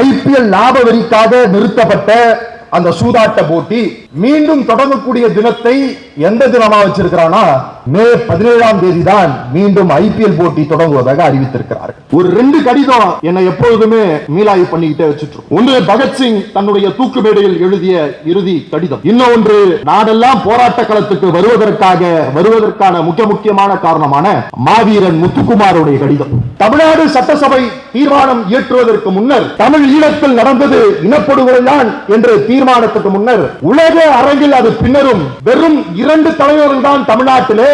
IPL லாப வரிக்காக நிறுத்தப்பட்ட அந்த சூதாட்ட போட்டி மீண்டும் தொடங்கக்கூடிய தினத்தை எந்த தினமா வச்சிருக்கிறானா மே பதினேழாம் தேதி தான் மீண்டும் ஐபிஎல் போட்டி தொடங்குவதாக அறிவித்திருக்கிறார்கள். ஒரு ரெண்டு கடிதம் என்னை எப்பொழுதுமே மீளாய்வு பண்ணிக்கிட்டே வச்சுட்டு ஒன்று பகத்சிங் தன்னுடைய தூக்கு மேடையில் எழுதிய இறுதி கடிதம். இன்னொன்று நாடெல்லாம் போராட்ட களத்துக்கு வருவதற்காக வருவதற்கான முக்கிய முக்கியமான காரணமான மாவீரன் முத்துக்குமாருடைய கடிதம். தமிழ்நாடு சட்டசபை தீர்மானம் இயற்றுவதற்கு முன்னர் தமிழ் ஈழத்தில் நடந்தது இனப்படுகொலைதான் என்று தீர்மானத்துக்கு முன்னர் உலக அரங்கில் அது பின்னரும் வெறும் இரண்டு தலைவர்கள் தான் தமிழ்நாட்டிலே.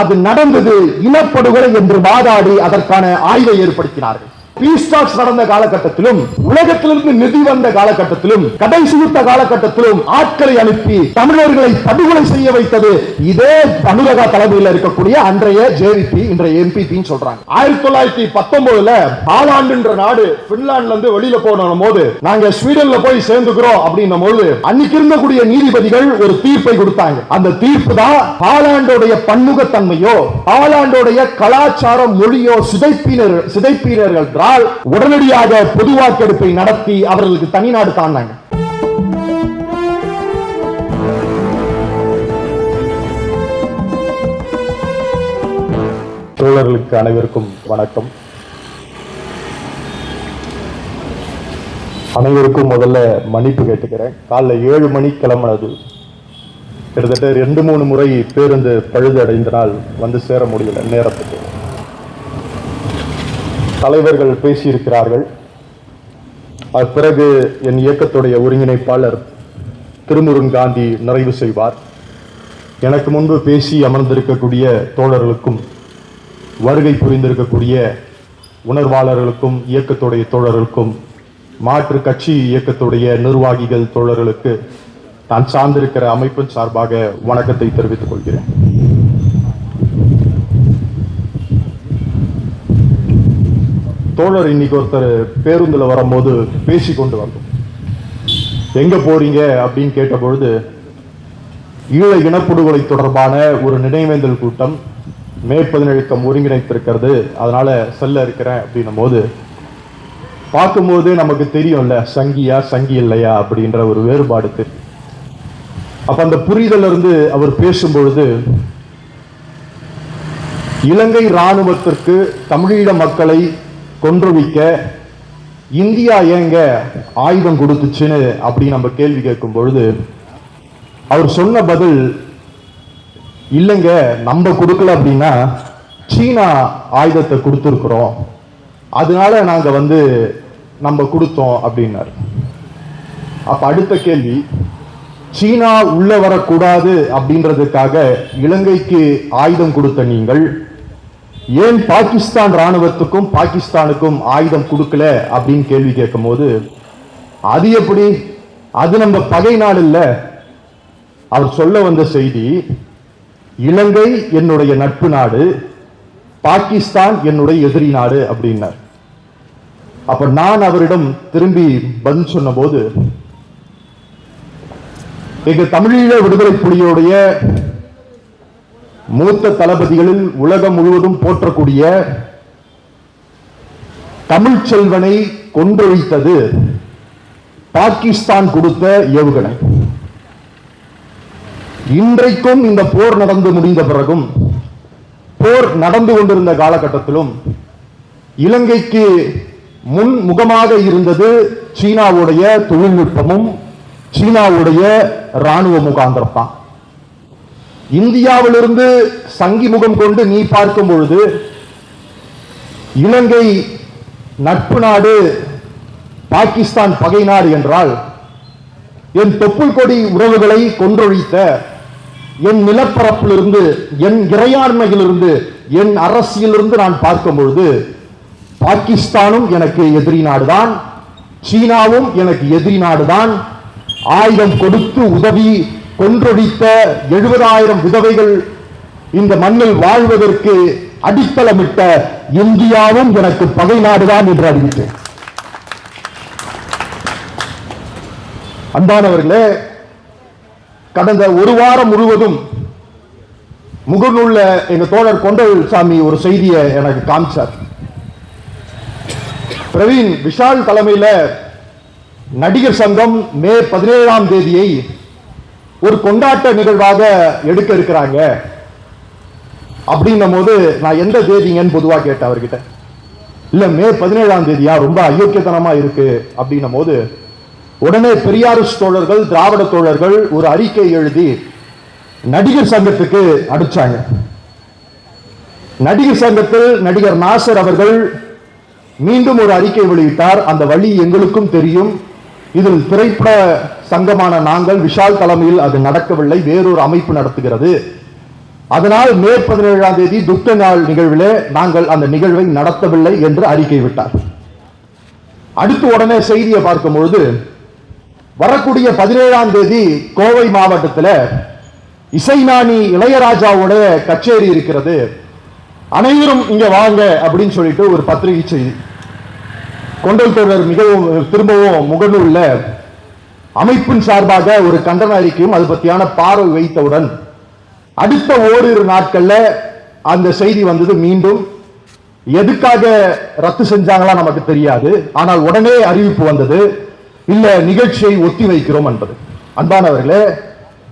அது நடந்தது இனப்படுகொலை என்று வாதாடி அதற்கான ஆய்வை ஏற்படுத்தினார்கள். நடந்த காலகட்டத்திலும் உலகத்திலிருந்து நிதி வந்த காலகட்டத்திலும் கடை சுகுத்த காலகட்டத்திலும் ஆட்களை அனுப்பி தமிழர்களை படுகொலை செய்ய வைத்தது இதே தமிழக தலைமையில் இருக்கக்கூடிய அன்றைய ஜேவிபி இன்றைய எம்பிபி சொல்றாங்க. ஆயிரத்தி தொள்ளாயிரத்தி பத்தொன்பதுல ஹாலாண்டுன்ற நாடு பின்லாண்ட்ல இருந்து வெளியில போன போது நாங்க ஸ்வீடன்ல போய் சேர்ந்துக்கிறோம் அப்படின்னும் போது அன்னைக்கு இருந்தக்கூடிய நீதிபதிகள் ஒரு தீர்ப்பை கொடுத்தாங்க. அந்த தீர்ப்பு தான் ஹாலாண்டோடைய பன்முகத்தன்மையோ ஹாலாண்டோடைய கலாச்சாரம் மொழியோ சிதைப்பினர் சிதைப்பினர்கள் ஆனால் உடனடியாக பொது வாக்கெடுப்பை நடத்தி அவர்களுக்கு தனிநாடு தாண்டாங்க தோழர்களுக்கு அனைவருக்கும் வணக்கம். அனைவருக்கும் முதல்ல மன்னிப்பு கேட்டுக்கிறேன். காலைல ஏழு மணி கிளம்பினது. கிட்டத்தட்ட ரெண்டு மூணு முறை பேருந்து பழுது அடைந்தனால் வந்து சேர முடியல நேரத்துக்கு. தலைவர்கள் பேசியிருக்கிறார்கள். அது பிறகு என் இயக்கத்துடைய ஒருங்கிணைப்பாளர் திருமுருகன் காந்தி நிறைவு செய்வார். எனக்கு முன்பு பேசி அமர்ந்திருக்கக்கூடிய தோழர்களுக்கும் வருகை புரிந்திருக்கக்கூடிய உணர்வாளர்களுக்கும் இயக்கத்துடைய தோழர்களுக்கும் மாற்று கட்சி இயக்கத்துடைய நிர்வாகிகள் தோழர்களுக்கு நான் சார்ந்திருக்கிற அமைப்பின் சார்பாக வணக்கத்தை தெரிவித்துக் கொள்கிறேன். தோழர் இன்னைக்கு ஒருத்தர் பேருந்தில் வரும்போது பேசி கொண்டு வந்தோம். எங்க போறீங்க? அப்படின்னு கேட்ட பொழுது ஈழ இனப்படுகொலை தொடர்பான ஒரு நினைவேந்தல் கூட்டம் மே பதினெழுக்கம் ஒருங்கிணைத்திருக்கிறது. அதனால செல்ல இருக்கிறேன். அப்படின்னும் போது பார்க்கும்போது நமக்கு தெரியும்ல சங்கியா சங்கி இல்லையா? அப்படின்ற ஒரு வேறுபாடு தெரியும். அப்ப அந்த புரிதல் இருந்து அவர் பேசும்பொழுது இலங்கை இராணுவத்திற்கு தமிழீழ மக்களை கொன்றுவிக்க இந்தியா ஏங்க ஆயுதம் கொடுத்துச்சுன்னு அப்படி நம்ம கேள்வி கேட்கும் பொழுது அவர் சொன்ன பதில் இல்லைங்க நம்ம கொடுக்கல அப்படின்னா சீனா ஆயுதத்தை கொடுத்துருக்குறோம். அதனால நாங்க வந்து நம்ம கொடுத்தோம் அப்படின்னாரு. அப்ப அடுத்த கேள்வி சீனா உள்ள வரக்கூடாது அப்படின்றதுக்காக இலங்கைக்கு ஆயுதம் கொடுத்த நீங்கள் ஏன் பாகிஸ்தான் ராணுவத்துக்கும் பாகிஸ்தானுக்கும் ஆயுதம் கொடுக்கல அப்படின்னு கேள்வி கேட்கும் போது அது எப்படி? அது நம்ம பகை நாள் இல்ல அவர் சொல்ல வந்த செய்தி இலங்கை என்னுடைய நட்பு நாடு பாகிஸ்தான் என்னுடைய எதிரி நாடு அப்படின்னார். அப்ப நான் அவரிடம் திரும்பி பதில் சொன்ன போது எங்க தமிழீழ விடுதலை புலியோடைய மூத்த தளபதிகளில் உலகம் முழுவதும் போற்றக்கூடிய தமிழ் செல்வனை கொன்றொழித்தது பாகிஸ்தான் கொடுத்த ஏவுகணை. இன்றைக்கும் இந்த போர் நடந்து முடிந்த பிறகும் போர் நடந்து கொண்டிருந்த காலகட்டத்திலும் இலங்கைக்கு முன் முகமாக இருந்தது சீனாவுடைய தொழில்நுட்பமும் சீனாவுடைய ராணுவ முகாந்திரம் தான் இந்தியாவிலிருந்து சங்கி முகம் கொண்டு நீ பார்க்கும் பொழுது இலங்கை நட்பு நாடு பாகிஸ்தான் பகை நாடு என்றால் என் தொப்புள் கொடி உறவுகளை கொன்றொழித்த என் நிலப்பரப்பிலிருந்து என் இறையாண்மையிலிருந்து என் அரசியலிருந்து நான் பார்க்கும் பொழுது பாகிஸ்தானும் எனக்கு எதிரி நாடுதான் சீனாவும் எனக்கு எதிரி நாடுதான் ஆயுதம் கொடுத்து உதவி கொன்றொழித்த எழுபதாயிரம் விதவைகள் இந்த மண்ணில் வாழ்வதற்கு அடித்தளமிட்ட இந்தியாவும் எனக்கு பகை நாடுதான் என்று அறிவித்தேன். அன்பானவர்களே கடந்த ஒரு வாரம் முழுவதும் முகநூல்ல எங்க தோழர் கொண்டவில் சாமி ஒரு செய்தியை எனக்கு காமிச்சார். பிரவீன் விஷால் தலைமையில நடிகர் சங்கம் மே பதினேழாம் தேதியை ஒரு கொண்டாட்ட நிகழ்வாக எடுக்க இருக்கிறாங்க. அப்படின்னும் போது நான் எந்த தேதிங்கன்னு பொதுவா கேட்டேன் அவர்கிட்ட. இல்ல மே பதினேழாம் தேதியா? ரொம்ப அயோக்கியத்தனமா இருக்கு. அப்படின்னும் போது உடனே பெரியாரிஸ்ட் தோழர்கள் திராவிட தோழர்கள் ஒரு அறிக்கை எழுதி நடிகர் சங்கத்துக்கு அடிச்சாங்க நடிகர் சங்கத்தில் நடிகர் நாசர் அவர்கள் மீண்டும் ஒரு அறிக்கை வெளியிட்டார். அந்த வழி எங்களுக்கும் தெரியும். இதில் திரைப்பட சங்கமான நாங்கள் விஷால் தலைமையில் அது நடக்கவில்லை வேறொரு அமைப்பு நடத்துகிறது. அதனால் மே பதினேழாம் தேதி துக்க நாள் நிகழ்விலே நாங்கள் அந்த நிகழ்வை நடத்தவில்லை என்று அறிக்கை விட்டார். அடுத்து உடனே செய்தியை பார்க்கும் பொழுது வரக்கூடிய பதினேழாம் தேதி கோவை மாவட்டத்தில் இசைஞானி இளையராஜாவோட கச்சேரி இருக்கிறது. அனைவரும் இங்க வாங்க அப்படின்னு சொல்லிட்டு ஒரு பத்திரிகை செய்தி. கொண்டல் தொடர் மிகவும் திரும்பவும் முகநூல்ல அமைப்பின் சார்பாக ஒரு கண்டன அறிக்கையும் அது பத்தியான பார்வை வைத்தவுடன் அடுத்த ஓரிரு நாட்கள்ல அந்த செய்தி வந்தது மீண்டும். எதுக்காக ரத்து செஞ்சாங்களா நமக்கு தெரியாது. ஆனால் உடனே அறிவிப்பு வந்தது. இல்ல நிகழ்ச்சியை ஒத்தி வைக்கிறோம் என்பது. அன்பானவர்களே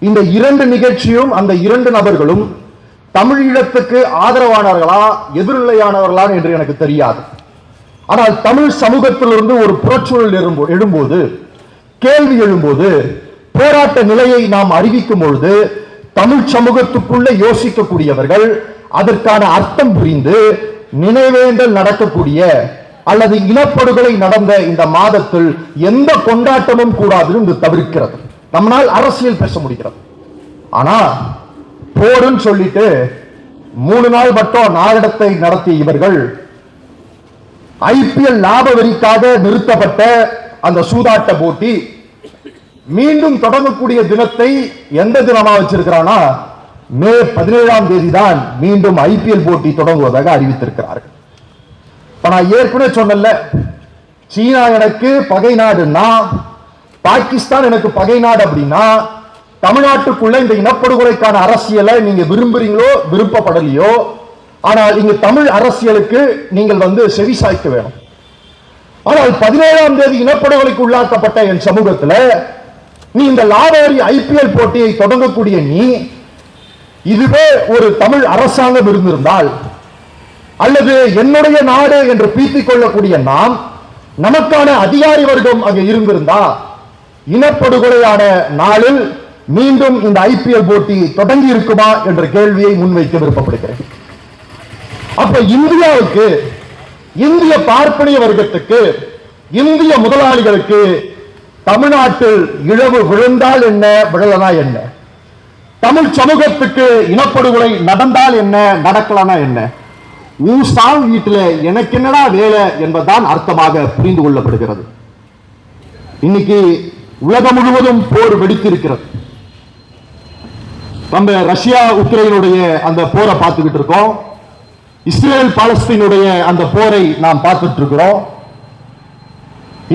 இந்த இரண்டு நிகழ்ச்சியும் அந்த இரண்டு நபர்களும் தமிழீழத்துக்கு ஆதரவானவர்களா எதிர்நிலையானவர்களா என்று எனக்கு தெரியாது. ஆனால் தமிழ் சமூகத்திலிருந்து ஒரு புறச்சூழல் எழும்போது கேள்வி எழும்போது போராட்ட நிலையை நாம் அறிவிக்கும் பொழுது தமிழ் சமூகத்துக்குள்ள யோசிக்கக்கூடியவர்கள் அதற்கான அர்த்தம் புரிந்து நினைவேந்தல் நடக்கக்கூடிய அல்லது இனப்படுகொலை நடந்த இந்த மாதத்தில் எந்த கொண்டாட்டமும் கூடாது என்று தவிர்க்கிறது. நம்மளால் அரசியல் பேச முடிகிறது. ஆனா போருன்னு சொல்லிட்டு மூணு நாள் மட்டும் நாளிடத்தை நடத்திய இவர்கள் ஐபிஎல் லாப வரிக்காக நிறுத்தப்பட்ட அந்த சூதாட்ட போட்டி மீண்டும் தொடங்கக்கூடிய தினத்தை எந்த தினமா வச்சிருக்கிறானா மே பதினேழாம் தேதி தான் மீண்டும் ஐபிஎல் போட்டி தொடங்குவதாக அறிவித்திருக்கிறார்கள். இப்ப நான் ஏற்கனவே சொன்னல சீனா எனக்கு பகை நாடுன்னா பாகிஸ்தான் எனக்கு பகை நாடு அப்படின்னா தமிழ்நாட்டுக்குள்ள இந்த இனப்படுகொலைக்கான அரசியலை நீங்க விரும்புறீங்களோ விருப்பப்படலையோ ஆனால் இங்க தமிழ் அரசியலுக்கு நீங்கள் வந்து செவி சாய்க்க வேணும். ஆனால் பதினேழாம் தேதி இனப்படுகொலைக்கு உள்ளாக்கப்பட்ட என் சமூகத்தில் நீ இந்த லாபரி ஐபிஎல் போட்டியை தொடங்கக்கூடிய நீ இதுவே ஒரு தமிழ் அரசாங்கம் இருந்திருந்தால் அல்லது என்னுடைய நாடு என்று பீத்திக் கொள்ளக்கூடிய நாம் நமக்கான அதிகாரி வர்க்கம் அங்கே இருந்திருந்தா இனப்படுகொலையான நாளில் மீண்டும் இந்த ஐபிஎல் போட்டி தொடங்கி இருக்குமா என்ற கேள்வியை முன்வைக்க விருப்பப்படுகிறேன். அப்ப இந்தியாவுக்கு இந்திய பார்ப்பனிய வர்க்கத்துக்கு இந்திய முதலாளிகளுக்கு தமிழ்நாட்டில் இழவு விழுந்தால் என்ன விழலனா என்ன? தமிழ் சமூகத்துக்கு இனப்படுகொலை நடந்தால் என்ன நடக்கலனா என்ன? உன் சாங் வீட்டுல எனக்கு என்னடா வேலை என்பதுதான் அர்த்தமாக புரிந்து கொள்ளப்படுகிறது. இன்னைக்கு உலகம் முழுவதும் போர் வெடித்திருக்கிறது. நம்ம ரஷ்யா உக்ரைனுடைய அந்த போரை பார்த்துக்கிட்டு இருக்கோம். இஸ்ரேல் பாலஸ்தீனுடைய அந்த போரை நாம் பார்த்துட்டு இருக்கிறோம்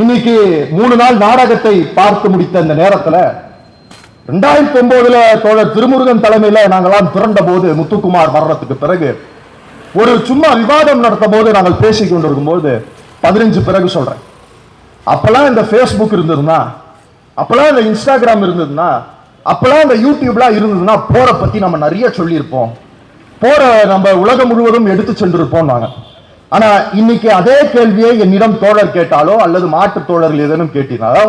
இன்னைக்கு மூணு நாள் நாடகத்தை பார்த்து முடித்த இந்த நேரத்தில் ரெண்டாயிரத்தி ஒன்பதுல தோழர் திருமுருகன் தலைமையில நாங்கெல்லாம் திரண்ட போது முத்துக்குமார் வர்றதுக்கு பிறகு ஒரு சும்மா விவாதம் நடத்த போது நாங்கள் பேசிக் கொண்டிருக்கும் போது பதினஞ்சு பிறகு சொல்றேன். அப்பெல்லாம் இந்த ஃபேஸ்புக் இருந்ததுன்னா அப்பெல்லாம் இந்த இன்ஸ்டாகிராம் இருந்ததுன்னா அப்பெல்லாம் இந்த யூடியூப்லாம் இருந்ததுன்னா போரை பத்தி நம்ம நிறைய சொல்லியிருப்போம். போரை நம்ம உலகம் முழுவதும் எடுத்து சென்றிருப்போம் நாங்கள் ஆனா இன்னைக்கு அதே கேள்வியை என்னிடம் தோழர் கேட்டாலோ அல்லது மாற்று தோழர்கள் ஏதேனும் கேட்டினாலோ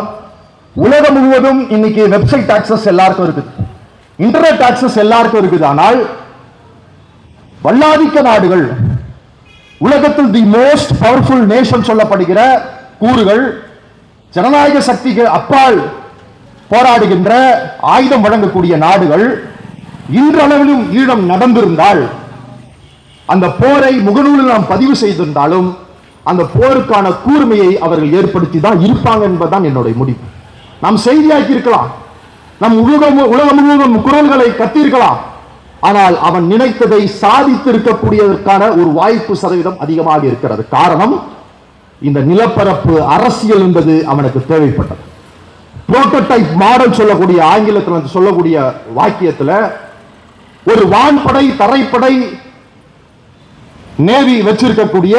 உலகம் முழுவதும் இன்னைக்கு வெப்சைட் ஆக்சஸ் எல்லாருக்கும் இருக்குது. இன்டர்நெட் ஆக்சஸ் எல்லாருக்கும் இருக்குது. ஆனால் வல்லாதிக்க நாடுகள் உலகத்தில் தி மோஸ்ட் பவர்ஃபுல் நேஷன் சொல்லப்படுகிற கூறுகள் ஜனநாயக சக்திக்கு அப்பால் போராடுகின்ற ஆயுதம் வழங்கக்கூடிய நாடுகள் இன்றளவிலும் ஈழம் நடந்திருந்தால் அந்த போரை முகநூலில் நாம் பதிவு செய்திருந்தாலும் அந்த போருக்கான கூர்மையை அவர்கள் ஏற்படுத்தி தான் இருப்பாங்க என்பதுதான் என்னுடைய முடிவு. நாம் செய்தியாக்கி இருக்கலாம் நம் உலகம் உலகம் முழுவதும் குரல்களை கத்தியிருக்கலாம். ஆனால் அவன் நினைத்ததை சாதித்திருக்கக்கூடியதற்கான ஒரு வாய்ப்பு சதவீதம் அதிகமாக இருக்கிறது. காரணம் இந்த நிலப்பரப்பு அரசியல் என்பது அவனுக்கு தேவைப்பட்டது. புரோட்டோடைப் மாடல் சொல்லக்கூடிய ஆங்கிலத்தில் சொல்லக்கூடிய வாக்கியத்தில் ஒரு வான்படை தரைப்படை நேவி வச்சிருக்கக்கூடிய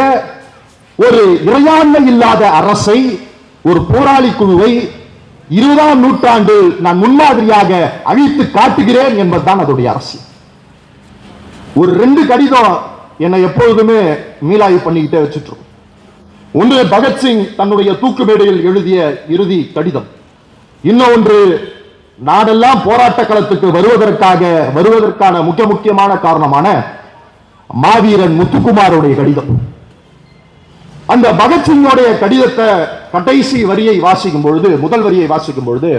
ஒரு இறையாண்மை இல்லாத அரசை ஒரு போராளி குழுவை இருபதாம் நூற்றாண்டு நான் முன்மாதிரியாக அழித்து காட்டுகிறேன் என்பதுதான் அதோடைய அரசு ஒரு ரெண்டு கடிதம் என்னை எப்பொழுதுமே மீளாய்வு பண்ணிக்கிட்டே வச்சுட்டு ஒன்று பகத்சிங் தன்னுடைய தூக்கு மேடையில் எழுதிய இறுதி கடிதம். இன்னொன்று நாடெல்லாம் போராட்ட களத்துக்கு வருவதற்காக வருவதற்கான முக்கிய முக்கியமான காரணமான மாவீரன் முத்துக்குமாருடைய கடிதம். அந்த பகத்சிங்கோடைய கடிதத்தை கடைசி வரியை வாசிக்கும் பொழுது முதல் வரியை வாசிக்கும் பொழுது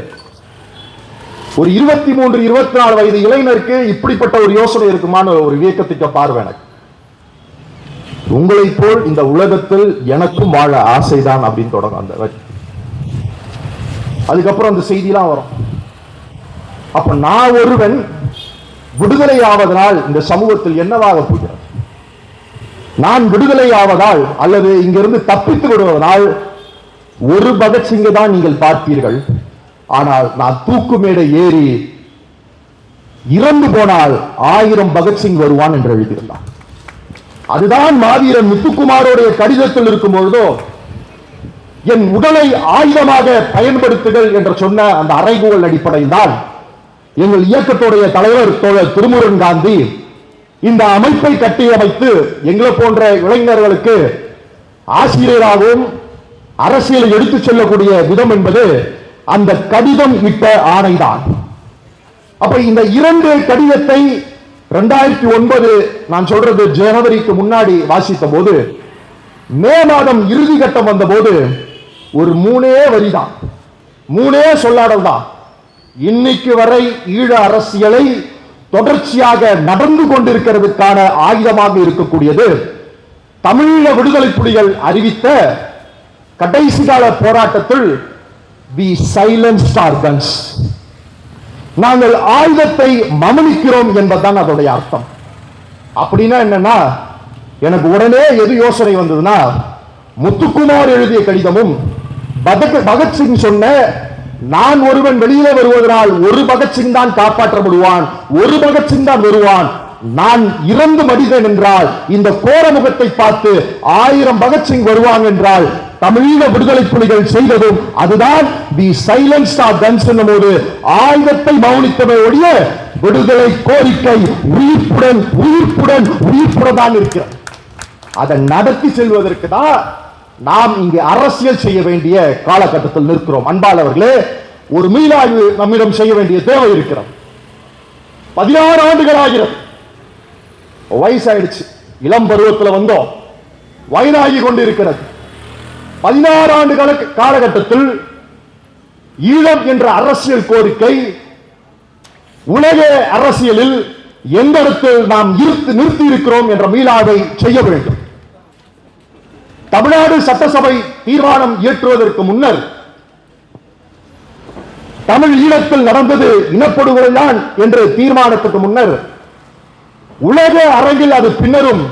ஒரு இருபத்தி மூன்று இருபத்தி நாலு வயது இளைஞருக்கு இப்படிப்பட்ட ஒரு யோசனை இருக்குமான ஒரு வியக்கத்திட்ட பார்வை எனக்கு. உங்களைப் போல் இந்த உலகத்தில் எனக்கும் வாழ ஆசைதான் அப்படின்னு தொடங்கும் அந்த அதுக்கப்புறம் அந்த செய்திலாம் வரும். அப்ப நான் ஒருவன் விடுதலை ஆவதனால் இந்த சமூகத்தில் என்னவாக போகிறது? நான் விடுதலை ஆவதால் அல்லது இங்கிருந்து தப்பித்து விடுவதனால் ஒரு பகத்சிங்கை தான் நீங்கள் பார்ப்பீர்கள். ஆனால் நான் தூக்கு மேடை ஏறி இறந்து போனால் ஆயிரம் பகத்சிங் வருவான் என்று எழுதியிருந்தான். அதுதான் மாவீரன் முத்துக்குமாரோடைய கடிதத்தில் இருக்கும் பொழுதோ என் உடலை ஆயுதமாக பயன்படுத்துகள் என்று சொன்ன அந்த அறைகூவல் அடிப்படையில் தான் எங்கள் இயக்கத்துடைய தலைவர் தோழர் திருமுருகன் காந்தி இந்த அமைப்பை கட்டியமைத்து எங்களை போன்ற இளைஞர்களுக்கு ஆசிரியராகவும் அரசியலை எடுத்துச் செல்லக்கூடிய விதம் என்பது அந்த கடிதம் இட்ட ஆணைதான். அப்ப இந்த இரண்டு கடிதத்தை ரெண்டாயிரத்தி ஒன்பது நான் சொல்றது ஜனவரிக்கு முன்னாடி வாசித்த போது மே மாதம் இறுதி கட்டம் வந்த போது ஒரு மூணே வரிதான். மூணே சொல்லாடல் தான் இன்னைக்கு வரை ஈழ அரசியலை தொடர்ச்சியாக நடந்து கொண்டிருக்கிறதுக்கான ஆயுதமாக இருக்கக்கூடியது தமிழீழ விடுதலை புலிகள் அறிவித்த கடைசி கால போராட்டத்தில் வி சைலன்ஸ் ஆர் நாங்கள் ஆயுதத்தை மமனிக்கிறோம் என்பதுதான் அதோடைய அர்த்தம். அப்படின்னா என்னன்னா எனக்கு உடனே எது யோசனை வந்ததுன்னா முத்துக்குமார் எழுதிய கடிதமும் பகத் பகத்சிங் சொன்ன நான் ஒருவன் வெளியிலே வருவதனால் ஒரு பகத்சிங் தான் காப்பாற்றப்படுவான் ஒரு பகத்சிங் தான் வருவான். நான் இறந்து மடிதன் என்றால் இந்த கோர முகத்தை பார்த்து ஆயிரம் பகத்சிங் வருவாங்க என்றால் தமிழீழ விடுதலை புலிகள் செய்ததும் அதுதான் தி சைலன்ஸ் ஆஃப் கன்ஸ் போது ஆயுதத்தை மௌனித்தவை ஒழிய விடுதலை கோரிக்கை உயிர்ப்புடன் உயிர்ப்புடன் உயிர்ப்புடன் தான் இருக்கிறது. அதை நடத்தி செல்வதற்கு தான் நாம் இங்கு அரசியல் செய்ய வேண்டிய காலகட்டத்தில் நிற்கிறோம். அன்பாளர்களே ஒரு மீளாய்வு நம்மிடம் செய்ய வேண்டிய தேவை இருக்கிறது. பதினாறு ஆண்டுகள் ஆகிறது. வயசாயிடுச்சு. இளம் பருவத்தில் வந்தோம். வயதாகி கொண்டு இருக்கிறது பதினாறு ஆண்டு காலகட்டத்தில் ஈழம் என்ற அரசியல் கோரிக்கை உலக அரசியலில் எந்த இடத்தில் நாம் இருத்து நிறுத்தி இருக்கிறோம் என்ற மீளாவை செய்ய வேண்டும். தமிழ்நாடு சட்டசபை தீர்மானம் இயற்றுவதற்கு முன்னர் தமிழ் ஈழத்தில் நடந்தது இனப்படுகொலை தான் என்று தீர்மானத்துக்கு முன்னர் உலக அரங்கில் அது பின்னரும்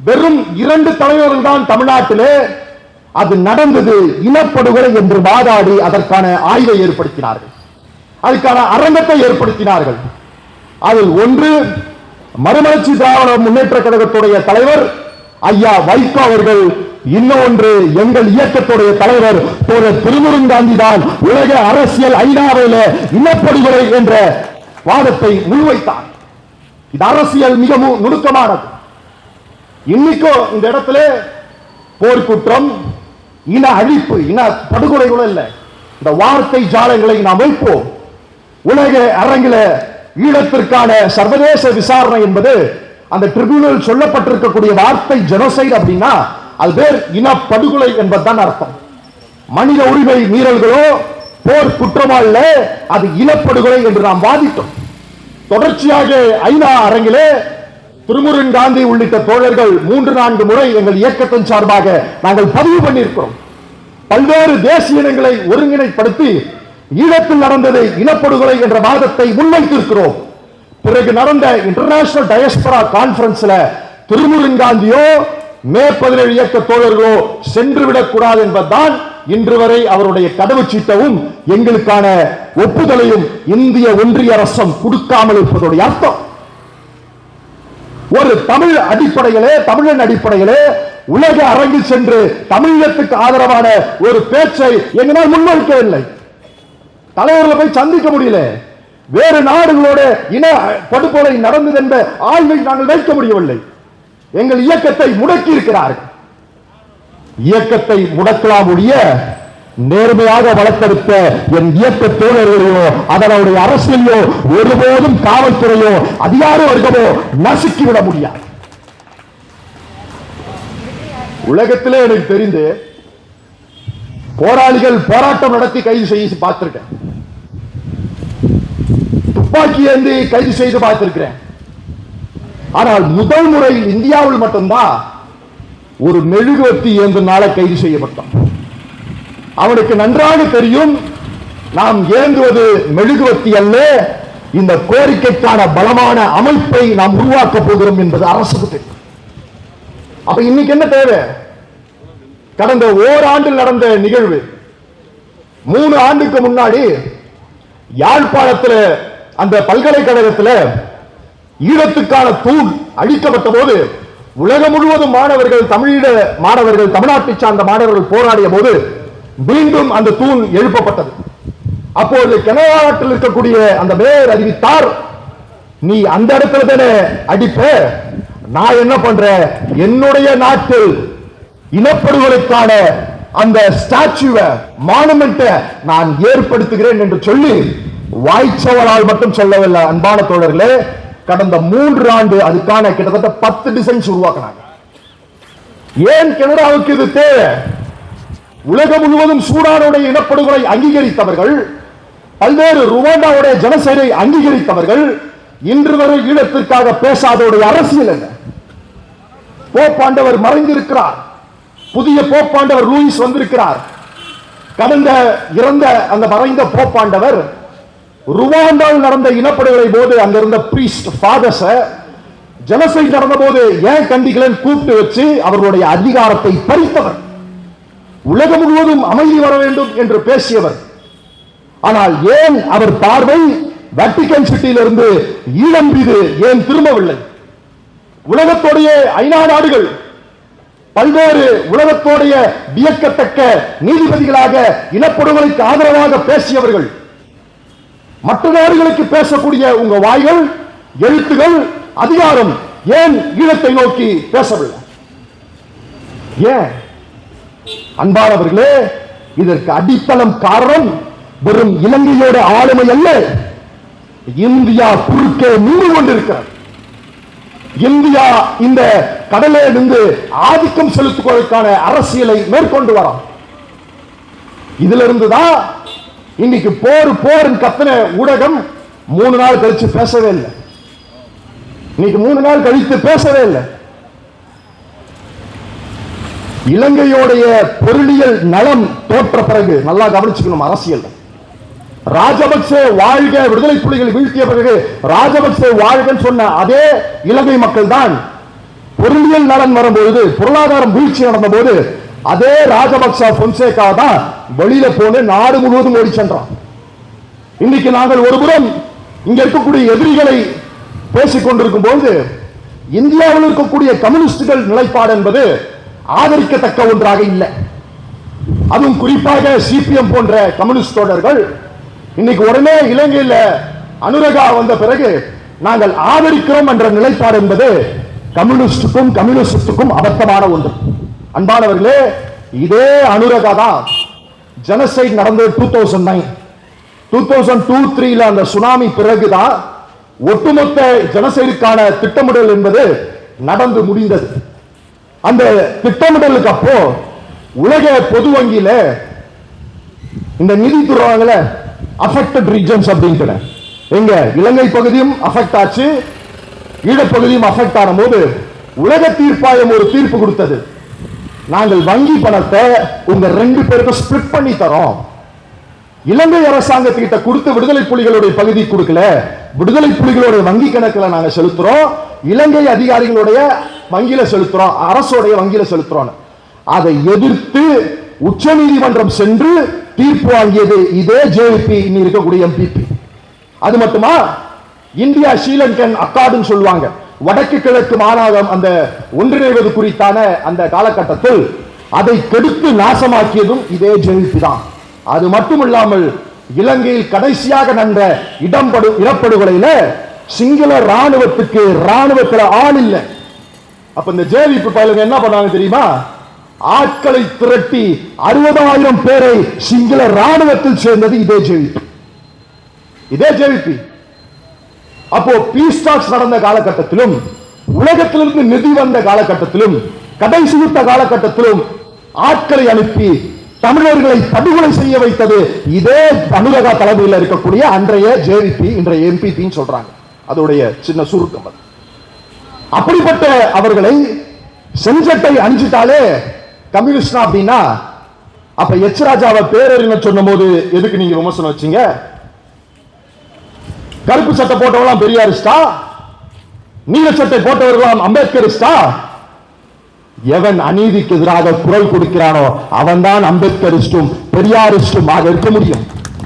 வெறும் இரண்டு தலைவர்கள் தான் தமிழ்நாட்டிலே அது நடந்தது இனப்படுகொலை என்று வாதாடி அதற்கான ஆய்வை ஏற்படுத்தினார்கள். அதுக்கான அரங்கத்தை ஏற்படுத்தினார்கள். அதில் ஒன்று மறுமலர்ச்சி திராவிட முன்னேற்ற கழகத்துடைய தலைவர் ஐயா வைகோ அவர்கள் இன்னொன்று எங்கள் இயக்கத்துடைய தலைவர் போல திருமுருங்காந்தி தான் உலக அரசியல் ஐநாவில இனப்படுகொலை என்ற வாதத்தை முன்வைத்தார். இது அரசியல் மிகவும் நுணுக்கமானது. இன்னைக்கும் இந்த இடத்துல போர்க்குற்றம் இன அழிப்பு இன படுகொலை கூட இல்லை இந்த வார்த்தை ஜாலங்களை நாம் வைப்போம். உலக அரங்கில ஈழத்திற்கான சர்வதேச விசாரணை என்பது அந்த ட்ரிபியூனல் சொல்லப்பட்டிருக்கக்கூடிய வார்த்தை ஜெனோசைட் அப்படின்னா அது பேர் இனப்படுகொலை என்பதுதான் அர்த்தம். மனித உரிமை மீறல்களோ போர் குற்றமா இல்ல அது இனப்படுகொலை என்று நாம் வாதிட்டோம். தொடர்ச்சியாக ஐநா அரங்கிலே திருமுருகன் காந்தி உள்ளிட்ட தோழர்கள் மூன்று நான்கு முறை எங்கள் இயக்கத்தின் சார்பாக நாங்கள் பதிவு பண்ணியிருக்கிறோம். பல்வேறு தேசிய இனங்களை ஒருங்கிணைப்படுத்தி ஈழத்தில் நடந்தது இனப்படுகொலை என்ற வாதத்தை முன்வைத்திருக்கிறோம். பிறகு நடந்த இன்டர்நேஷனல் டயஸ்பரா கான்பரன்ஸ்ல திருமுருகன் காந்தியோ மே பதினேழு இயக்க தோழர்களோ சென்று விடக்கூடாது என்பதுதான் இன்று வரை அவருடைய கடவுச்சீட்டவும் எங்களுக்கான ஒப்புதலையும் இந்திய ஒன்றிய அரசம் கொடுக்காமல் இருப்பதோடைய அர்த்தம். ஒரு தமிழ் அடிப்படையிலே தமிழன் அடிப்படையிலே உலக அரங்கில் சென்று தமிழகத்துக்கு ஆதரவான ஒரு பேச்சை எங்களால் முன்வைக்கவில்லை. தலைவர்களை போய் சந்திக்க முடியல. வேறு நாடுகளோட இன படுகொலை நடந்தது என்ற ஆய்வை நாங்கள் வைக்க முடியவில்லை. எங்கள் இயக்கத்தை முடக்கி இருக்கிறார்கள் இயக்கத்தை முடக்கலாம் ஒழிய நேர்மையாக வளர்த்தெடுத்த என் இயக்க தோழர்களையோ அதனுடைய அரசியலையோ ஒருபோதும் காவல்துறையோ அதிகார வர்க்கமோ நசுக்கிவிட முடியாது. உலகத்திலே எனக்கு தெரிந்து போராளிகள் போராட்டம் நடத்தி கைது செய்து பார்த்திருக்கேன். துப்பாக்கி ஏந்தி கைது செய்து பார்த்திருக்கிறேன். ஆனால் முதல் முறை இந்தியாவில் மட்டும்தான் ஒரு மெழுகுவர்த்தி ஏந்தினால கைது செய்யப்பட்டோம் அவனுக்கு நன்றாக தெரியும் நாம் ஏந்துவது மெழுகுவர்த்தி அல்ல இந்த கோரிக்கைக்கான பலமான அமைப்பை நாம் உருவாக்க போகிறோம் என்பது அரசுக்கு தெரியும். அப்ப இன்னைக்கு என்ன தேவை? கடந்த ஓராண்டில் நடந்த நிகழ்வு. மூணு ஆண்டுக்கு முன்னாடி யாழ்ப்பாணத்தில் அந்த பல்கலைக்கழகத்தில் ஈழத்துக்கான தூண் அழிக்கப்பட்ட போது உலகம் முழுவதும் மாணவர்கள் தமிழீழ மாணவர்கள் தமிழ்நாட்டை சார்ந்த மாணவர்கள் போராடிய போது மீண்டும் அந்த தூண் எழுப்பப்பட்டது. அப்போது கனடா நாட்டில் இருக்கக்கூடிய அந்த மேயர் அறிவித்தார் நீ அந்த இடத்துல தானே அடிப்ப? நான் என்ன பண்றேன் என்னுடைய நாட்டில் இனப்படுகொலைக்கான அந்த ஸ்டாச்சுவை மானுமெண்ட்டை நான் ஏற்படுத்துகிறேன் என்று சொல்லி வாய்ச்சவரால் மட்டும் சொல்லவில்லை அன்பான தோழர்களே கடந்த மூன்று ஆண்டு அதுக்கான கிட்டத்தட்ட பத்து டிசைன்ஸ் உருவாக்கினாங்க. ஏன் கனடாவுக்கு இது தேவை? உலகம் முழுவதும் சூடானுடைய இனப்படுகொலை அங்கீகரித்தவர்கள் பல்வேறு ருவாண்டாவுடைய ஜனசேனை அங்கீகரித்தவர்கள் இன்று வரை ஈழத்திற்காக பேசாதோடைய அரசியல் என்ன? போப்பாண்டவர் மறைந்திருக்கிறார். புதிய போப்பாண்டவர் லூயிஸ் வந்திருக்கிறார். கடந்த இறந்த அந்த மறைந்த போப்பாண்டவர் ருவாண்டாவில் நடந்த இனப்படுகொலை போது அங்க இருந்த பிரீஸ்ட் ஃபாதர்ஸ ஜனசைட் நடந்த போது ஏன் கண்டிக்கலன்னு கூப்பிட்டு வச்சு அவர்களுடைய அதிகாரத்தை பறித்தவர்? உலகம் முழுவதும் அமைதி வர வேண்டும் என்று பேசியவர். ஆனால் ஏன் அவர் பார்வை வட்டிகன் சிட்டியிலிருந்து ஈழம் மீது ஏன் திரும்பவில்லை? உலகத்தோடைய ஐநா நாடுகள் பல்வேறு உலகத்தோடைய வியக்கத்தக்க நீதிபதிகளாக இனப்படுகொலைக்கு ஆதரவாக பேசியவர்கள் மற்ற நாடுகளுக்கு பேசக்கூடிய உங்க வாய்கள் எழுத்துகள் அதிகாரம் ஏன் ஈழத்தை நோக்கி பேசவில்லை? ஏன்? அன்பானவர்களே இதற்கு அடித்தளம் காரணம் வெறும் இலங்கையோட ஆளுமை அல்ல. இந்தியா குறுக்கே நின்று கொண்டிருக்கிறது. இந்தியா இந்த கடலே நின்று ஆதிக்கம் செலுத்துவதற்கான அரசியலை மேற்கொண்டு வரோம் இதுல இருந்துதான் இன்னைக்கு போர் போர்னு கத்தின ஊடகம் மூணு நாள் கழிச்சு பேசவே இல்லை. இன்னைக்கு மூணு நாள் கழித்து பேசவே இல்லை. இலங்கையோடைய பொருளியல் நலம் தோற்ற பிறகு நல்லா கவனிச்சுக்கணும் அரசியல். ராஜபக்சே வாழ்க விடுதலை புலிகள் வீழ்த்திய பிறகு ராஜபக்சே வாழ்கன்னு சொன்ன அதே இலங்கை மக்கள் தான் பொருளியல் நலன் வரும்போது பொருளாதாரம் வீழ்ச்சி நடந்த போது அதே ராஜபக்ச பொன்சேகா தான் வெளியில போன நாடு முழுவதும் ஓடி சென்றான். இன்னைக்கு நாங்கள் ஒருபுறம் இங்க இருக்கக்கூடிய எதிரிகளை பேசிக் கொண்டிருக்கும் போது இந்தியாவில் இருக்கக்கூடிய கம்யூனிஸ்டுகள் நிலைப்பாடு என்பது ஆதரிக்கத்தக்க ஒன்றாக இல்லை. அதுவும் குறிப்பாக சிபிஎம் போன்ற கம்யூனிஸ்ட் தோழர்கள் இன்னைக்கு உடனே இலங்கையில் அனுரகா வந்த பிறகு நாங்கள் ஆதரிக்கிறோம் என்ற நிலைப்பாடு என்பது கம்யூனிஸ்டுக்கும் கம்யூனிஸ்டுக்கும் அபத்தமான ஒன்று. அன்பானவர்களே இதே அனுரகா தான் ஜனசைட் நடந்தது two thousand nine two thousand two த்ரீல அந்த சுனாமி பிறகுதான் ஒட்டுமொத்த ஜனசைடுக்கான திட்டமிடல் என்பது நடந்து முடிந்தது. அந்த திட்டமிடலுக்கு அப்போ உலக பொது வங்கியில இந்த நிதி துறவாங்கல அஃபெக்டட் ரீஜன்ஸ் அப்படிங்கிற எங்க இலங்கை பகுதியும் அஃபெக்ட் ஆச்சு ஈழப்பகுதியும் அஃபெக்ட் ஆன போது உலக தீர்ப்பாயம் ஒரு தீர்ப்பு கொடுத்தது. நாங்கள் வங்கி பணத்தை உங்க ரெண்டு பேருக்கும் ஸ்பிளிட் பண்ணி தரோம். இலங்கை அரசாங்கத்திட்ட கொடுத்து விடுதலை புலிகளுடைய பகுதி கொடுக்கல. விடுதலை புலிகளுடைய வங்கி கணக்குல நாங்க செலுத்துறோம். இலங்கை அதிகாரிகளுடைய வங்கியில செலுத்துறோம். அரசோடைய வங்கியில செலுத்துறோம் அதை எதிர்த்து உச்ச நீதிமன்றம் சென்று தீர்ப்பு வாங்கியது இதே ஜேபி இருக்கக்கூடிய எம்பிபி அது மட்டுமா? இந்தியா ஸ்ரீலங்கன் அக்காடுன்னு சொல்லுவாங்க. வடக்கு கிழக்கு மாநாகம் அந்த ஒன்றிணைவது குறித்தான அந்த காலகட்டத்தில் அதை கெடுத்து நாசமாக்கியதும் இதே ஜெயிப்பு தான். அது மட்டுமில்லாமல் இலங்கையில் கடைசியாக நடந்த இடம்படு இடப்படுகொலையில சிங்கள ராணுவத்துக்கு ராணுவத்தில் ஆள் இல்லை. அப்ப இந்த ஜேவிபி பயலுங்க என்ன பண்ணாங்க தெரியுமா? ஆட்களை திரட்டி அறுபதாயிரம் பேரை சிங்கள ராணுவத்தில் சேர்ந்தது இதே ஜேவிபி இதே ஜேவிபி அப்போ பீஸ் டாக்ஸ் நடந்த காலகட்டத்திலும் உலகத்திலிருந்து நிதி வந்த காலகட்டத்திலும் கடை யுத்த காலகட்டத்திலும் ஆட்களை அனுப்பி தமிழர்களை படுகொலை செய்ய வைத்தது இதே தமிழக தலைமையில் இருக்கக்கூடிய அன்றைய ஜேவிபி இன்றைய எம்பிபின்னு சொல்றாங்க. அதோடைய சின்ன சுருக்கம் அது. அப்படிப்பட்ட அவர்களை செஞ்சட்டை அணிஞ்சிட்டாலே கம்யூனிஸ்டா அப்படின்னா அப்ப எச் ராஜாவை பேரறிஞர் சொன்ன போது எதுக்கு நீங்க விமர்சனம் வச்சீங்க? கருப்பு சட்டை போட்டவெல்லாம் பெரியாரிஸ்டா நீல சட்டை போட்டவர்களாம் அம்பேத்கரிஸ்டா எவன் அநீதிக்கு எதிராக குரல் கொடுக்கிறானோ அவன்தான் அம்பேத்கரிஸ்டும் பெரியாரிஸ்டும் ஆக இருக்க முடியும்.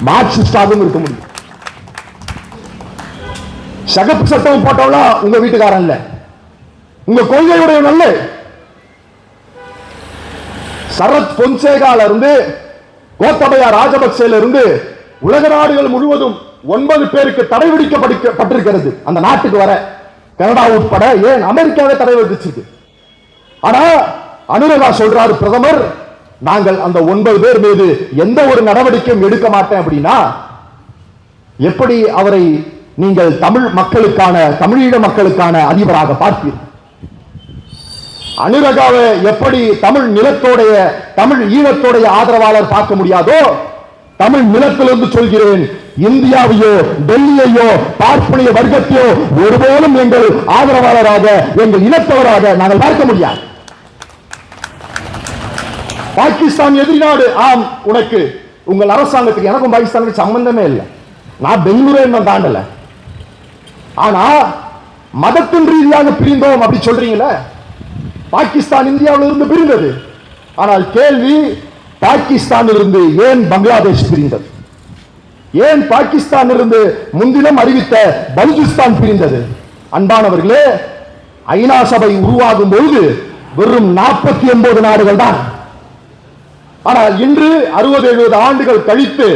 மார்க்சிஸ்டாகவும் இருக்க முடியும். சகப்பு சட்டம் போட்டவெல்லாம் உங்க வீட்டுக்காரன் இல்ல. உங்க கொள்கையுடைய நல்ல சரத் பொன்சேகால இருந்து கோத்தபயா ராஜபக்சேல இருந்து உலக நாடுகள் முழுவதும் ஒன்பது பேருக்கு தடை விதிக்கப்பட்டிருக்கிறது. அந்த நாட்டுக்கு வர கனடா உட்பட ஏன் அமெரிக்காவே தடை விதிச்சிருக்கு? ஆனா அனுரகா சொல்றாரு பிரதமர் நாங்கள் அந்த ஒன்பது பேர் மீது எந்த ஒரு நடவடிக்கையும் எடுக்க மாட்டேன் அப்படின்னா எப்படி அவரை நீங்கள் தமிழ் மக்களுக்கான தமிழீழ மக்களுக்கான அதிபராக பார்ப்பீர்கள்? அனுரகாவை எப்படி தமிழ் நிலத்தோடைய தமிழ் ஈழத்தோடைய ஆதரவாளர் பார்க்க முடியாதோ தமிழ் நிலத்திலிருந்து சொல்கிறேன் இந்தியாவையோ டெல்லியையோ பார்ப்பனிய வர்க்கத்தையோ ஒருபோதும் எங்கள் ஆதரவாளராக எங்கள் இனத்தவராக நாங்கள் பார்க்க முடியாது. பாகிஸ்தான் எதிரி நாடு ஆம் உனக்கு உங்கள் அரசாங்கத்துக்கு எனக்கும் பாகிஸ்தானுக்கு சம்பந்தமே இல்லை. நான் பெங்களூரே என்ன தாண்டல. ஆனா மதத்தின் ரீதியாக பிரிந்தோம் அப்படி சொல்றீங்களே? பாகிஸ்தான் இந்தியாவில் இருந்து பிரிந்தது. ஆனால் கேள்வி பாகிஸ்தானிலிருந்து ஏன் பங்களாதேஷ் பிரிந்தது? ஏன் பாகிஸ்தான் இருந்து முன்தினம் அறிவித்த பலுஜிஸ்தான் பிரிந்தது? அன்பானவர்களே ஐநா சபை உருவாகும் பொழுது வெறும் நாற்பத்தி ஒன்பது நாடுகள் தான் ஆனால் இன்று அறுபது எழுபது ஆண்டுகள் கழித்து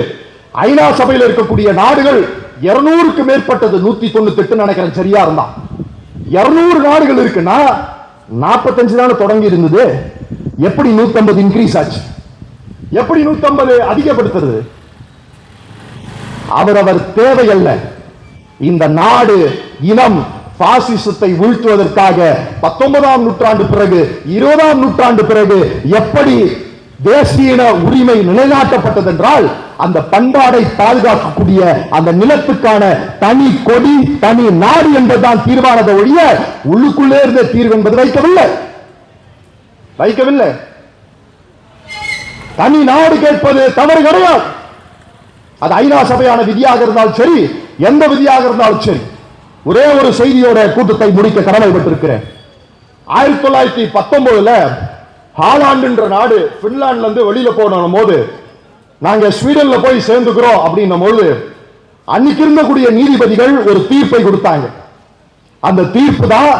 ஐநா சபையில் இருக்கக்கூடிய நாடுகள் இருநூறுக்கு மேற்பட்டது நூத்தி தொண்ணூத்தி எட்டு நினைக்கிறேன் சரியா இருந்தா? இருநூறு நாடுகள் இருக்குன்னா நாற்பத்தஞ்சு தானே தொடங்கி இருந்தது? எப்படி நூத்தம்பது இன்க்ரீஸ் ஆச்சு? எப்படி நூத்தம்பது அதிகப்படுத்துறது? அவரவர் தேவையல்ல. இந்த நாடு இனம் பாசிசத்தை வீழ்த்துவதற்காக பத்தொன்பதாம் நூற்றாண்டு பிறகு இருபதாம் நூற்றாண்டு பிறகு எப்படி தேசிய உரிமை நிலைநாட்டப்பட்டது என்றால் அந்த பண்பாடை பாதுகாக்கக்கூடிய அந்த நிலத்துக்கான தனி கொடி தனி நாடு என்பதுதான் தீர்மானதை ஒழிய உள்ளுக்குள்ளே இருந்த தீர்வு என்பது வைக்கவில்லை. வைக்கவில்லை. தனி நாடு கேட்பது தவறு கிடையாது. அது ஐநா சபையான விதியாக இருந்தாலும் சரி எந்த விதியாக இருந்தாலும் சரி ஒரே ஒரு செய்தியோட கூட்டத்தை முடிக்க கடமைப்பட்டிருக்கிறேன். ஆயிரத்தி தொள்ளாயிரத்தி பத்தொன்பதுல ஹாலாண்டுன்ற நாடு பின்லாண்ட்ல இருந்து வெளியில போன போது நாங்க ஸ்வீடன்ல போய் சேர்ந்துக்கிறோம் அப்படின்னும் போது அன்னைக்கு இருந்தக்கூடிய நீதிபதிகள் ஒரு தீர்ப்பை கொடுத்தாங்க. அந்த தீர்ப்பு தான்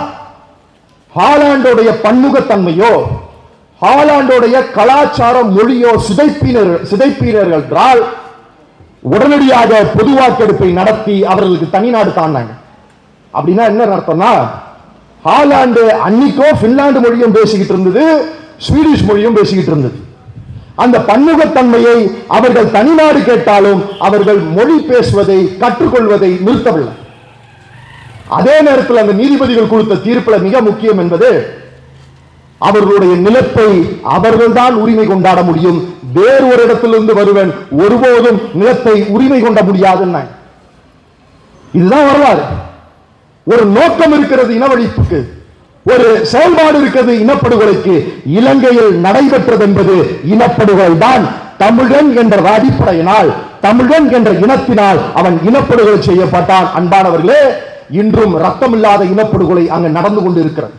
ஹாலாண்டோடைய பன்முகத்தன்மையோ ஹாலாண்டோடைய கலாச்சாரம் மொழியோ சிதைப்பினர் சிதைப்பினர்கள் என்றால் உடனடியாக பொது வாக்கெடுப்பை நடத்தி அவர்களுக்கு தனி நாடு தாண்டாங்க. அப்படின்னா என்ன அர்த்தம்னா ஹாலாண்டு அன்னைக்கோ பின்லாந்து மொழியும் பேசிக்கிட்டு இருந்தது ஸ்வீடிஷ் மொழியும் பேசிக்கிட்டு இருந்தது. அந்த பன்முகத்தன்மையை அவர்கள் தனிநாடு கேட்டாலும் அவர்கள் மொழி பேசுவதை கற்றுக்கொள்வதை நிறுத்தவில்லை. அதே நேரத்தில் அந்த நீதிபதிகள் கொடுத்த தீர்ப்புல மிக முக்கியம் என்பது அவர்களுடைய நிலத்தை அவர்கள்தான் உரிமை கொண்டாட முடியும். வேறு ஒரு இடத்திலிருந்து வருவன். ஒருபோதும் நிலத்தை உரிமை கொண்ட முடியாதுன்னு இதுதான் வரலாறு. ஒரு நோக்கம் இருக்கிறது இனவழிப்புக்கு. ஒரு செயல்பாடு இருக்கிறது இனப்படுகொலைக்கு. இலங்கையில் நடைபெற்றது என்பது இனப்படுகொலை தான். தமிழன் என்ற அடிப்படையினால் தமிழன் என்ற இனத்தினால் அவன் இனப்படுகொலை செய்யப்பட்டான். அன்பானவர்களே இன்றும் ரத்தமில்லாத இனப்படுகொலை அங்கு நடந்து கொண்டிருக்கிறது.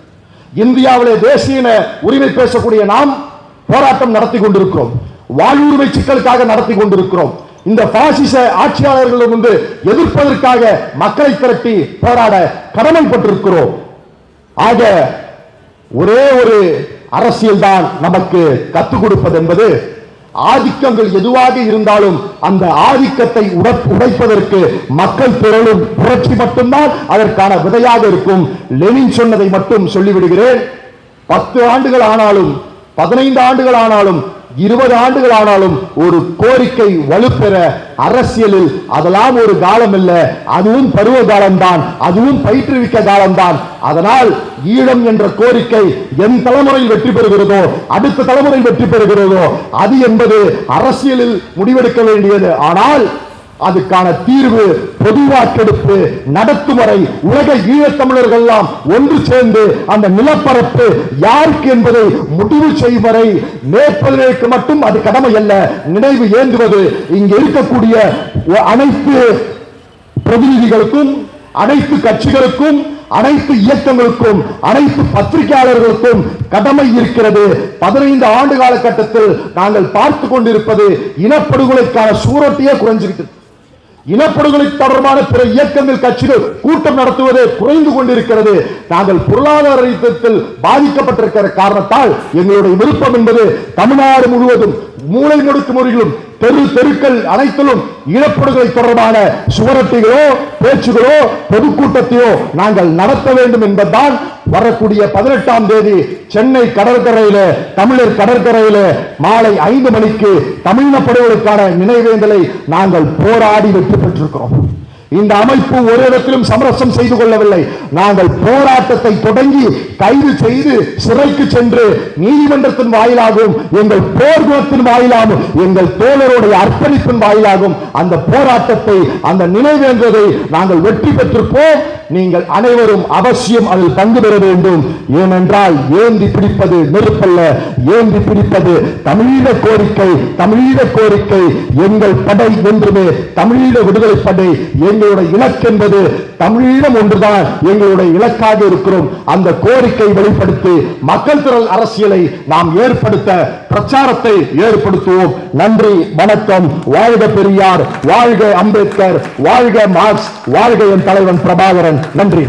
இந்தியாவிலே தேசிய உரிமை பேசக்கூடிய நாம் போராட்டம் நடத்தி கொண்டிருக்கிறோம். வாழ்வுரிமை சிக்கலுக்காக நடத்தி கொண்டிருக்கிறோம். இந்த பாசிச ஆட்சியாளர்களிடமிருந்து எதிர்ப்பதற்காக மக்களை திரட்டி போராட கடமைப்பட்டிருக்கிறோம். ஆக ஒரே ஒரு அரசியல் தான் நமக்கு கத்துக் கொடுப்பது என்பது ஆதிக்கங்கள் எதுவாக இருந்தாலும் அந்த ஆதிக்கத்தை உடை- உடைப்பதற்கு மக்கள் திரளும் புரட்சி மட்டும்தான் அதற்கான விதையாக இருக்கும். லெனின் சொன்னதை மட்டும் சொல்லிவிடுகிறேன். பத்து ஆண்டுகள் ஆனாலும் பதினைந்து ஆண்டுகள் ஆனாலும் இருபது ஆண்டுகள் ஆனாலும் ஒரு கோரிக்கை வலுப்பெற அரசியலில் அதெல்லாம் ஒரு காலம் இல்ல அதுவும் பருவ காலம்தான் அதுவும் பயிற்றுவிக்க காலம்தான். அதனால் ஈழம் என்ற கோரிக்கை என் தலைமுறையில் வெற்றி பெறுகிறதோ அடுத்த தலைமுறையில் வெற்றி பெறுகிறதோ அது என்பது அரசியலில் முடிவெடுக்க வேண்டியது. ஆனால் அதுக்கான தீர்வு பொது வாக்கெடுப்பு நடத்தும் வரை உலக ஈழத்தமிழர்கள் எல்லாம் ஒன்று சேர்ந்து அந்த நிலப்பரப்பு யாருக்கு என்பதை முடிவு செய்யும் வரை மேற்பதற்கு மட்டும் அது கடமை அல்ல நினைவு ஏந்துவது. இங்கு இருக்கக்கூடிய அனைத்து பிரதிநிதிகளுக்கும் அனைத்து கட்சிகளுக்கும் அனைத்து இயக்கங்களுக்கும் அனைத்து பத்திரிகையாளர்களுக்கும் கடமை இருக்கிறது. பதினைந்து ஆண்டு காலகட்டத்தில் நாங்கள் பார்த்து கொண்டிருப்பது இனப்படுகொலைக்கான சூரத்தையே குறைஞ்சிருக்கிறது இனப்படுகொலை தொடர்பான பிற இயக்கங்கள் கட்சிகள் கூட்டம் நடத்துவது குறைந்து கொண்டிருக்கிறது. நாங்கள் பொருளாதார ரீதியில் பாதிக்கப்பட்டிருக்கிற காரணத்தால் எங்களுடைய விருப்பம் என்பது தமிழ்நாடு முழுவதும் மூளை முடுக்கு முறையிலும் தெரு தெருக்கள் அனைத்திலும் இனப்படுகொலை தொடர்பான சுவரொட்டிகளோ பேச்சுகளோ பொதுக்கூட்டத்தையோ நாங்கள் நடத்த வேண்டும் என்பதுதான் வரக்கூடிய பதினெட்டாம் தேதி சென்னை கடற்கரையில தமிழர் கடற்கரையில மாலை ஐந்து மணிக்கு தமிழினப்படுவதற்கான நினைவேந்தலை நாங்கள் போராடி வெற்றி பெற்றிருக்கிறோம். இந்த அமைப்பு ஒரு இடத்திலும் சமரசம் செய்து கொள்ளவில்லை. நாங்கள் போராட்டத்தை தொடங்கி கைது செய்து சிறைக்கு சென்று நீதிமன்றத்தின் வாயிலாகவும் எங்கள் போர்க்குணத்தின் வாயிலாகவும் எங்கள் தோழருடைய அர்ப்பணிப்பின் வாயிலாகவும் அந்த போராட்டத்தை அந்த நினைவேந்ததை நாங்கள் வெற்றி பெற்றிருப்போம். நீங்கள் அனைவரும் அவசியம் அதில் பங்கு பெற வேண்டும். ஏனென்றால் ஏந்தி பிடிப்பது நெருப்பல்ல. ஏந்தி பிடிப்பது தமிழீழ கோரிக்கை தமிழீழ கோரிக்கை. எங்கள் படை என்றுமே தமிழீழ விடுதலை படை எங்கள் எங்களுடைய இலக்கு என்பது தமிழீழம் ஒன்றுதான். எங்களுடைய இலக்காக இருக்கிறோம். அந்த கோரிக்கை வெளிப்படுத்தி மக்கள் திரள் அரசியலை நாம் ஏற்படுத்த பிரச்சாரத்தை ஏற்படுத்துவோம். நன்றி வணக்கம். வாழ்க பெரியார் வாழ்க அம்பேத்கர் வாழ்க மார்க்ஸ் வாழ்க என் தலைவன் பிரபாகரன். நன்றி.